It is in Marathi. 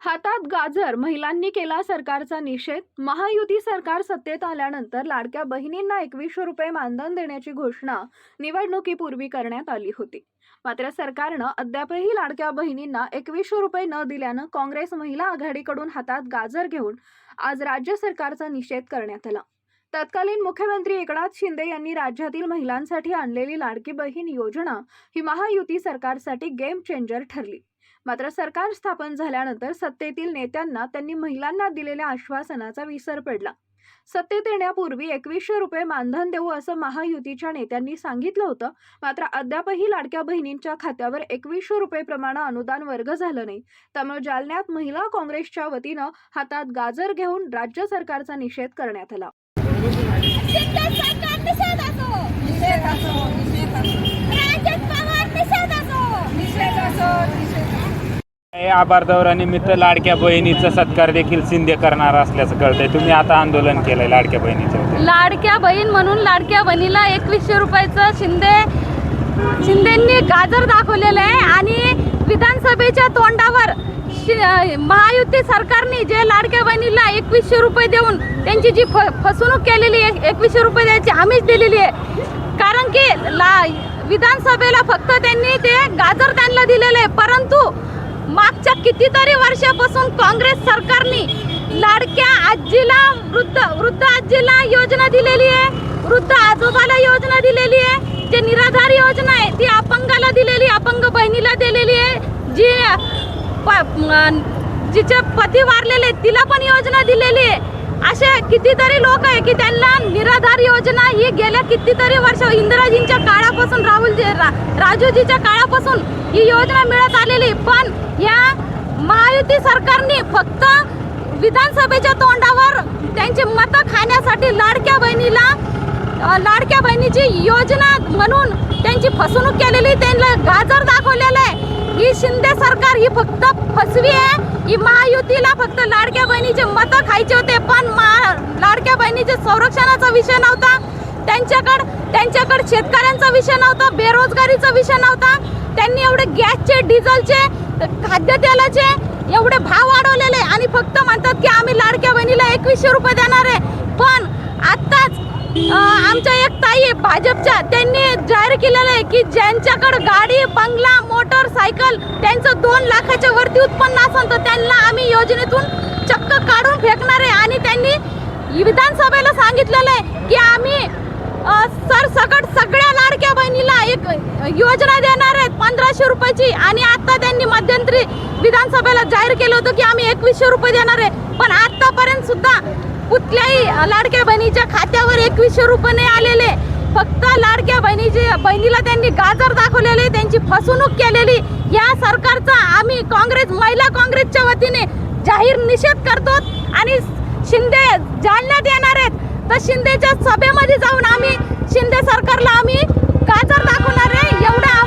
हातात गाजर महिलांनी केला सरकारचा निषेध. महायुती सरकार सत्तेत आल्यानंतर लाडक्या बहिणींना एकवीसशे रुपये मानधन देण्याची घोषणा निवडणुकीपूर्वी करण्यात आली होती. मात्र सरकारनं अद्यापही लाडक्या बहिणींना एकवीसशे रुपये न दिल्यानं काँग्रेस महिला आघाडीकडून हातात गाजर घेऊन आज राज्य सरकारचा निषेध करण्यात आला. तत्कालीन मुख्यमंत्री एकनाथ शिंदे यांनी राज्यातील महिलांसाठी आणलेली लाडकी बहीण योजना ही महायुती सरकारसाठी गेम चेंजर ठरली. मात्र सरकार स्थापन झाल्यानंतर सत्तेतील नेत्यांना त्यांनी महिलांना दिलेल्या आश्वासनाचा विसर पडला. सत्तेत येण्यापूर्वी एकवीसशे रुपये मानधन देऊ असं महायुतीच्या नेत्यांनी सांगितलं होतं. मात्र अद्यापही लाडक्या बहिणींच्या खात्यावर एकवीसशे रुपये प्रमाण अनुदान वर्ग झालं नाही. त्यामुळे जालन्यात महिला काँग्रेसच्या वतीनं हातात गाजर घेऊन राज्य सरकारचा निषेध करण्यात आला शिंदे सरकार निषेध असो निषेध असो निषेध असो राजन पवार निषेध असो निषेध असो निषेध असो हे आभार दौऱ्यानिमित्त लाडक्या बहिणीचा सत्कार देखील शिंदे करणार असल्याचं कळतंय. तुम्ही आता आंदोलन केलंय लाडक्या बहिणीचं. लाडक्या बहीण म्हणून लाडक्या बहिणीला एकवीसशे रुपयाचं शिंदे शिंदेंनी गाजर दाखवलेलं आहे आणि विधानसभेच्या तोंडावर शि- महायुती सरकारने जे लाडक्या बहिणीला एकवीसशे रुपये देऊन त्यांची जी फ फसवणूक केलेली आहे एकवीसशे रुपये द्यायची हमीच दिलेली आहे. कारण की ला विधानसभेला फक्त त्यांनी ते गाजर त्यांना दिलेले आहे परंतु मागच्या कितीतरी वर्षापासून काँग्रेस सरकारने लाडक्या आजीला वृद्ध वृद्ध आजीला योजना दिलेली आहे. वृद्ध आजोबाला योजना दिलेली आहे. जे निराधार योजना आहे ती अपंगाला दिलेली अपंग बहिणीला दिलेली आहे. जी प- जिचे पती वारलेले आहेत, तिला पण योजना दिलेली आहे. असे कितीतरी लोक आहे की त्यांना निराधार योजना ही गेल्या कितीतरी वर्ष इंदिराजींच्या काळापासून राहुलजी रा, राजूजीच्या काळापासून ही योजना मिळत आलेली. पण या महायुती सरकारने फक्त विधानसभेच्या तोंडावर त्यांची मतं खाण्यासाठी लाडक्या बहिणीला लाडक्या बहिणीची योजना म्हणून त्यांची फसवणूक केलेली त्यांना गाजर दाखवलेलं आहे. सरकार ही फक्त फसवी आहे. ही महायुतीला फक्त लाडक्या बहिणीचे मतं खायचे होते पण मा लाडक्या बहिणीचे संरक्षणाचा विषय नव्हता. त्यांच्याकडं त्यांच्याकडे शेतकऱ्यांचा विषय नव्हता बेरोजगारीचा विषय नव्हता. त्यांनी एवढे गॅसचे डिझेलचे खाद्यतेलाचे एवढे भाव वाढवलेले आणि फक्त म्हणतात की आम्ही लाडक्या बहिणीला एकवीसशे रुपये देणार आहे. पण आत्ताच आमच्या एक ताई आहे भाजपच्या. त्यांनी जाहीर केलेलं आहे की ज्यांच्याकडे गाडी बंगला मोटरसायकल त्यांचं दोन लाखाच्या वरती उत्पन्न असेल तर त्यांना आम्ही योजनेतून चक्क काढून फेकणार आहे. आणि त्यांनी विधानसभेला सांगितलेलं आहे की आम्ही सरसकट सगळ्या लाडक्या बहिणीला एक योजना देणार आहेत पंधराशे रुपयाची. आणि आता त्यांनी मध्यंतरी विधानसभेला जाहीर केलं होतं की आम्ही एकवीसशे रुपये देणार आहे. पण आतापर्यंत सुद्धा कुठल्याही लाडक्या बहिणीच्या खात्यावर एकवीसशे रुपये नाही आलेले. फक्त लाडक्या बहिणीचे बहिणीला त्यांनी गाजर दाखवलेले त्यांची फसवणूक केलेली. या सरकारचा आम्ही काँग्रेस महिला काँग्रेसच्या वतीने जाहीर निषेध करतो आणि शिंदे जालन्यात येणार आहेत. तर शिंदेच्या सभेमध्ये जाऊन आम्ही शिंदे सरकारला आम्ही गाजर दाखवणार आहे. एवढा